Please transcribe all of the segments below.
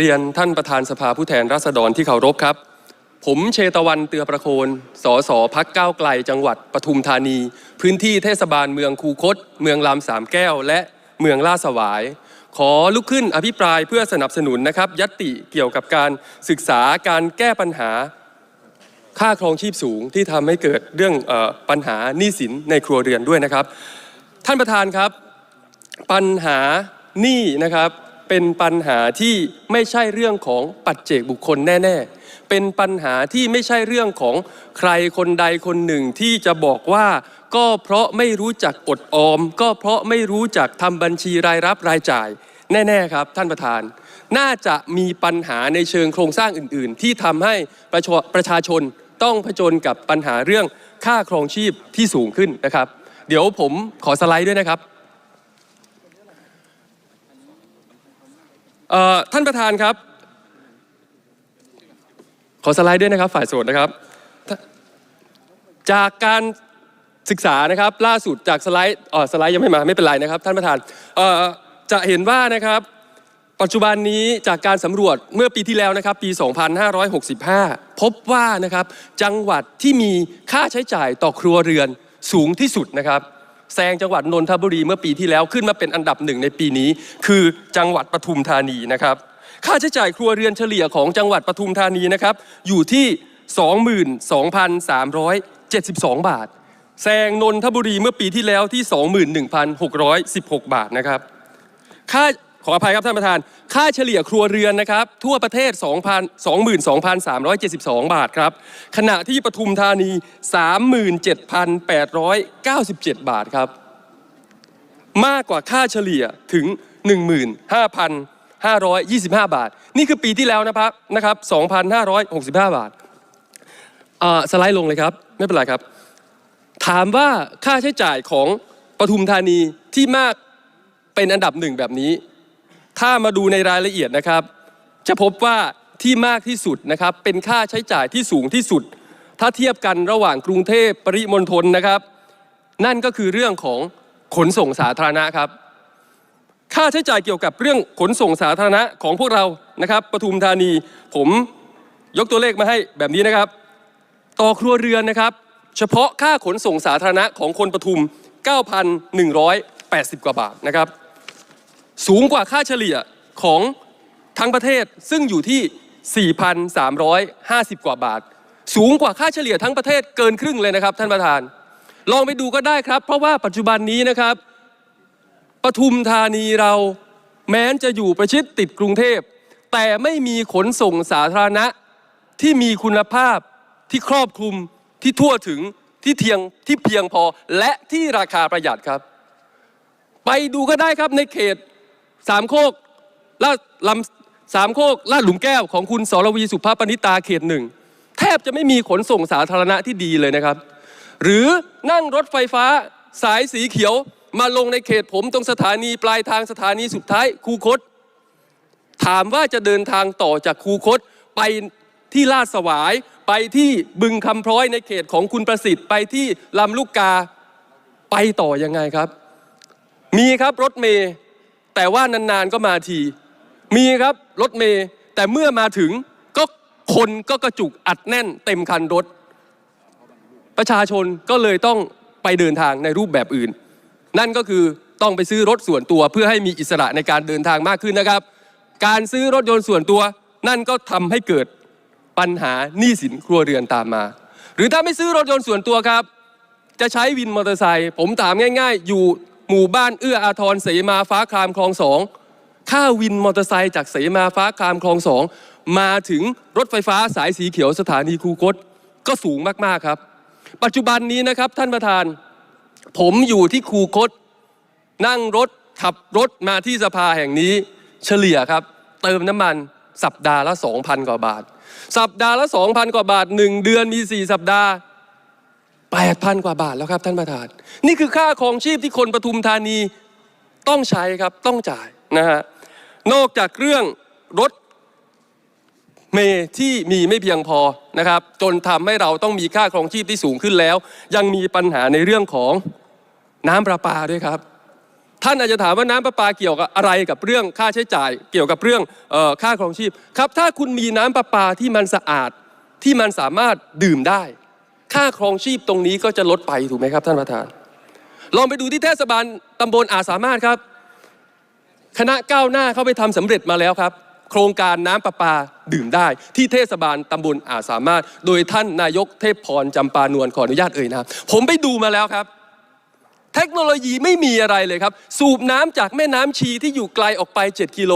เรียนท่านประธานสภาผู้แทนราษฎรที่เคารพครับ ผมเชตวันเตือประโคน สสพักก้าวไกล จังหวัดปทุมธานี พื้นที่เทศบาลเมืองคูคต เมืองลำสามแก้ว และเมืองล่าสวาย ขอลุกขึ้นอภิปรายเพื่อสนับสนุนนะครับยัตติเกี่ยวกับการศึกษาการแก้ปัญหา ค่าครองชีพสูงที่ทำให้เกิดเรื่องออปัญหาหนี้สินในครัวเรือนด้วยนะครับ ท่านประธานครับ ปัญหาหนี้นะครับ เป็นปัญหาที่ไม่ใช่เรื่องของปัจเจกบุคคลแน่ ๆ เป็นปัญหาที่ไม่ใช่เรื่องของใครคนใดคนหนึ่งที่จะบอกว่า ก็เพราะไม่รู้จักอดออม ก็เพราะไม่รู้จักทำบัญชีรายรับรายจ่าย แน่ ๆ ครับ ท่านประธาน น่าจะมีปัญหาในเชิงโครงสร้างอื่น ๆ ที่ทำให้ประชาประชาชนต้องผจญกับปัญหาเรื่องค่าครองชีพที่สูงขึ้นนะครับ เดี๋ยวผมขอสไลด์ด้วยนะครับ เอ่อ ท่านประธานครับ ขอสไลด์ด้วยนะครับ ฝ่ายโสดนะครับ จากการศึกษานะครับล่าสุดจากสไลด์อ๋อสไลด์ยังไม่มาไม่เป็นไรนะครับ ท่านประธานจะเห็นว่านะครับปัจจุบันนี้จากการสำรวจเมื่อปีที่แล้วนะครับ ปี 2565 พบว่านะครับจังหวัดที่มีค่าใช้จ่ายต่อครัวเรือนสูงที่สุดนะครับ แซงจังหวัดนนทบุรีเมื่อปีที่แล้วขึ้นมาเป็นอันดับหนึ่งในปีนี้ คือจังหวัดปทุมธานีนะครับ ค่าใช้จ่ายครัวเรือนเฉลี่ยของจังหวัดปทุมธานีนะครับอยู่ที่ 22,372 บาท แซงนนทบุรีเมื่อปีที่แล้วที่ 21,616 บาทนะครับ ค่า ขออภัยครับท่านประธาน ค่าเฉลี่ยครัวเรือนนะครับ ทั่วประเทศ 22,372 บาทครับ ขณะที่ปทุมธานี 37,897 บาทครับ มากกว่าค่าเฉลี่ยถึง 15,525 บาท นี่คือปีที่แล้วนะครับนะครับ 2,565 บาทสไลด์ลงเลยครับ ไม่เป็นไรครับ ถามว่าค่าใช้จ่ายของปทุมธานีที่มากเป็นอันดับหนึ่งแบบนี้ ถ้ามาดูในรายละเอียดนะครับ จะพบว่าที่มากที่สุดนะครับเป็นค่าใช้จ่ายที่สูงที่สุด ถ้าเทียบกันระหว่างกรุงเทพปริมณฑลนะครับ นั่นก็คือเรื่องของขนส่งสาธารณะครับ ค่าใช้จ่ายเกี่ยวกับเรื่องขนส่งสาธารณะของพวกเรานะครับปทุมธานีผมยกตัวเลขมาให้แบบนี้นะครับ ต่อครัวเรือนนะครับ เฉพาะค่าขนส่งสาธารณะของคนปทุม 9,180 กว่าบาทนะครับ สูงกว่าค่าเฉลี่ยของทั้งประเทศซึ่งอยู่ที่ 4,350 กว่าบาท สูงกว่าค่าเฉลี่ยทั้งประเทศเกินครึ่งเลยนะครับ ท่านประธาน ลองไปดูก็ได้ครับ เพราะว่าปัจจุบันนี้นะครับปทุมธานีเราแม้นจะอยู่ประชิดติดกรุงเทพ แต่ไม่มีขนส่งสาธารณะที่มีคุณภาพที่ครอบคลุมที่ทั่วถึงที่เทียงที่เพียงพอและที่ราคาประหยัดครับ ไปดูก็ได้ครับในเขต สามโคกลาดลำสามโคกลาดหลุมแก้วของคุณสรวีสุภาปนิตาเขตหนึ่งแทบจะไม่มีขนส่งสาธารณะที่ดีเลยนะครับ หรือนั่งรถไฟฟ้าสายสีเขียวมาลงในเขตผมตรงสถานีปลายทางสถานีสุดท้ายคูคต ถามว่าจะเดินทางต่อจากคูคตไปที่ลาดสวายไปที่บึงคำพร้อยในเขตของคุณประสิทธิ์ไปที่ลำลูกกาไปต่อยังไงครับ มีครับรถเมย์ แต่ว่านานๆก็มาที มีครับรถเมย์แต่เมื่อมาถึงก็คนก็กระจุกอัดแน่นเต็มคันรถ ประชาชนก็เลยต้องไปเดินทางในรูปแบบอื่น นั่นก็คือต้องไปซื้อรถส่วนตัวเพื่อให้มีอิสระในการเดินทางมากขึ้นนะครับ การซื้อรถยนต์ส่วนตัว นั่นก็ทำให้เกิดปัญหาหนี้สินครัวเรือนตามมา หรือถ้าไม่ซื้อรถยนต์ส่วนตัวครับ จะใช้วินมอเตอร์ไซค์ผมถามง่าย ๆ อยู่ หมู่บ้านเอื้ออาทรเสมาฟ้าครามคลองสองค่าวินมอเตอร์ไซค์จากเสมาฟ้าครามคลองสองมาถึงรถไฟฟ้าสายสีเขียวสถานีคูคตก็สูงมาก ๆ ครับ ปัจจุบันนี้นะครับท่านประธาน ผมอยู่ที่คูคต นั่งรถขับรถมาที่สภาแห่งนี้เฉลี่ยครับ เติมน้ำมันสัปดาห์ละ 2,000 กว่าบาท สัปดาห์ละ 2,000 กว่าบาท 1 เดือนมี 4 สัปดาห์ 8,000 กว่าบาทแล้วครับท่านประธาน นี่คือค่าครองชีพที่คนปทุมธานีต้องใช้ครับต้องจ่ายนะฮะนอกจากเรื่องรถเมย์ที่มีไม่เพียงพอนะครับ จนทำให้เราต้องมีค่าครองชีพที่สูงขึ้นแล้ว ยังมีปัญหาในเรื่องของน้ำประปาด้วยครับ ท่านอาจจะถามว่าน้ำประปาเกี่ยวกับอะไรกับเรื่องค่าใช้จ่าย เกี่ยวกับเรื่องออค่าครองชีพครับ ถ้าคุณมีน้ำประปาที่มันสะอาดที่มันสามารถดื่มได้ ค่าครองชีพตรงนี้ก็จะลดไปถูกไหมครับท่านประธาน ลองไปดูที่เทศบาลตำบลอาสามารถครับ คณะก้าวหน้าเข้าไปทำสำเร็จมาแล้วครับ โครงการน้ำประปาดื่มได้ ที่เทศบาลตำบลอาสามารถ โดยท่านนายกเทพพรจำปานวลขออนุญาตเอ่ยนามผมไปดูมาแล้วครับ เทคโนโลยีไม่มีอะไรเลยครับ สูบน้ำจากแม่น้ำชีที่อยู่ไกลออกไป 7 กิโล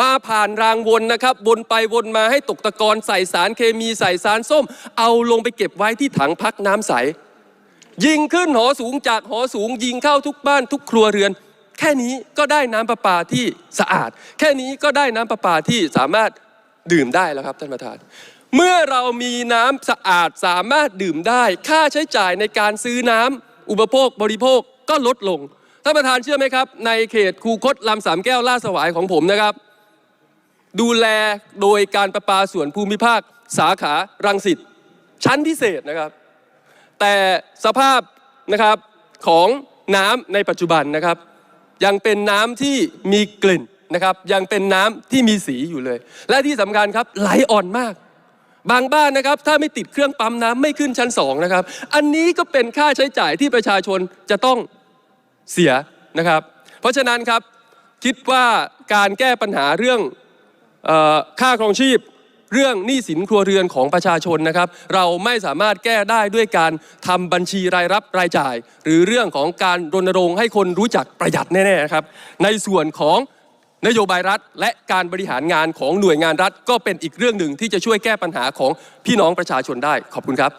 มาผ่านรางวนนะครับวนไปวนมาให้ตกตะกอนใส่สารเคมีใส่สารส้ม เอาลงไปเก็บไว้ที่ถังพักน้ำใส ยิงขึ้นหอสูงจากหอสูง ยิงเข้าทุกบ้านทุกครัวเรือน แค่นี้ก็ได้น้ำประปาที่สะอาด แค่นี้ก็ได้น้ำประปาที่สามารถดื่มได้แล้วครับท่านประธาน เมื่อเรามีน้ำสะอาดสามารถดื่มได้ ค่าใช้จ่ายในการซื้อน้ำอุปโภคบริโภคก็ลดลงท่านประธานเชื่อไหมครับ ในเขตคูคตลำสามแก้วลาดสวายของผมนะครับ ดูแลโดยการประปาส่วนภูมิภาคสาขารังสิตชั้นพิเศษนะครับ แต่สภาพนะครับของน้ำในปัจจุบันนะครับ ยังเป็นน้ำที่มีกลิ่นนะครับ ยังเป็นน้ำที่มีสีอยู่เลย และที่สำคัญครับไหลอ่อนมาก บางบ้านนะครับ ถ้าไม่ติดเครื่องปั๊มน้ำไม่ขึ้นชั้นสองนะครับ อันนี้ก็เป็นค่าใช้จ่ายที่ประชาชนจะต้องเสียนะครับ เพราะฉะนั้นครับคิดว่าการแก้ปัญหาเรื่อง ค่าครองชีพเรื่องหนี้สินครัวเรือนของประชาชนนะครับ เราไม่สามารถแก้ได้ด้วยการทำบัญชีรายรับรายจ่าย หรือเรื่องของการรณรงค์ให้คนรู้จักประหยัดแน่ๆนะครับในส่วนของนโยบายรัฐ และการบริหารงานของหน่วยงานรัฐ ก็เป็นอีกเรื่องหนึ่งที่จะช่วยแก้ปัญหาของพี่น้องประชาชนได้ขอบคุณครับ